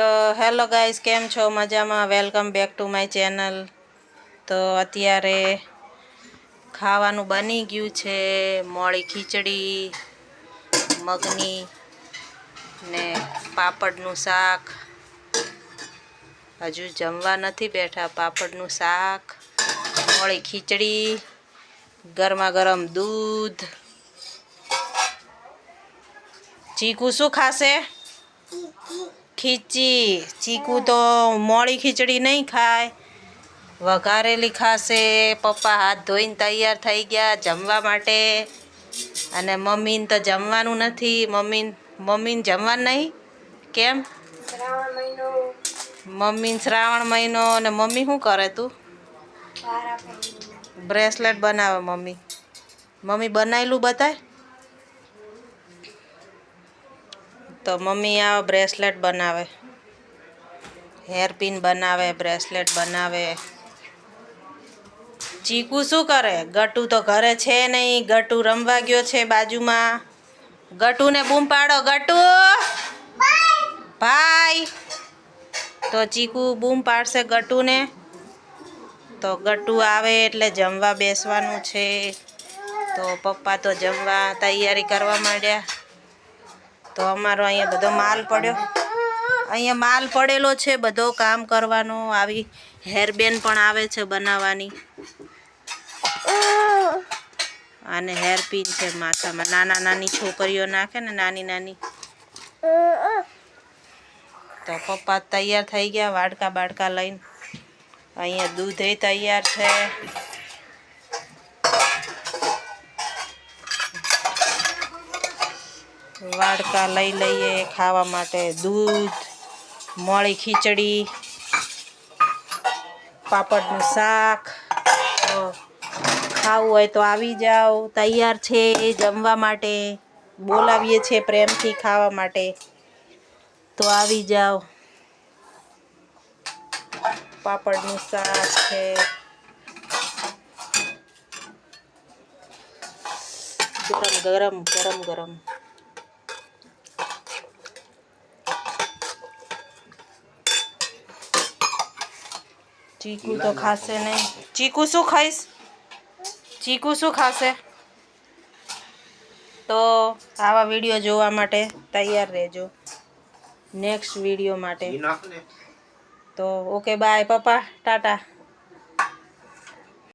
તો hello guys, કેમ છો? મજામાં? Welcome back to my channel. તો અત્યારે ખાવાનું બની ગયું છે, મોળી ખીચડી, મગની ને પાપડનું શાક. હજુ જમવા નથી બેઠા, પાપડનું શાક, મોળી ખીચડી ગરમા ગરમ દૂધ. ચીકુ શું ખાશે? ખીચી ચીકુ તો મોડી ખીચડી નહીં ખાય. વઘારેલી ખાશે પપ્પા હાથ ધોઈને તૈયાર થઈ ગયા જમવા માટે. અને મમ્મીને તો જમવાનું નથી મમ્મી મમ્મીને જમવાનું નહીં? કેમ? મમ્મી શ્રાવણ મહિનો અને મમ્મી શું કરે તું? બ્રેસલેટ બનાવે મમ્મી. મમ્મી બનાવેલું બતાય? તો મમ્મી આ બ્રેસલેટ બનાવે. હેરપિન બનાવે, બ્રેસલેટ બનાવે. ચીકુ શું કરે? ગટુ તો ઘરે છે નહીં. ગટુ રમવા ગયો છે બાજુમાં. ગટુને બૂમ પાડો, ગટુ! ભાઈ! તો ચીકુ બૂમ પાડશે ગટુને. તો ગટુ આવે એટલે જમવા બેસવાનું છે. તો પપ્પા તો જમવા તૈયારી કરવા માંડ્યા. તો અમારો અહીંયા બધો માલ પડ્યો. અહીંયા માલ પડેલો છે, બધો કામ કરવાનો. આવી હેરબેન પણ આવે છે બનાવવાની. અને હેરપિન છે માથામાં. નાના નાની છોકરીઓ નાખે ને નાની નાની. તો પપ્પા તૈયાર થઈ ગયા, વાડકા બાડકા લઈને. અહીંયા દૂધે તૈયાર છે. વાડકા લઈ લઈએ ખાવા માટે દૂધ, મોળી ખીચડી, પાપડનું શાક. ખાવું હોય તો આવી જાઓ, તૈયાર છે એ જમવા માટે. બોલાવીએ છીએ પ્રેમથી ખાવા માટે. તો આવી જાઓ. પાપડનું શાક છે. ગરમ ગરમ ગરમ. ચીકુ તો ખાશે નહીં. ચીકુ શું ખાઈશ? ચીકુ શું ખાશે? તો આવા વીડિયો જોવા માટે તૈયાર રહેજો. નેક્સ્ટ વીડિયો માટે. તો ઓકે બાય પપ્પા ટાટા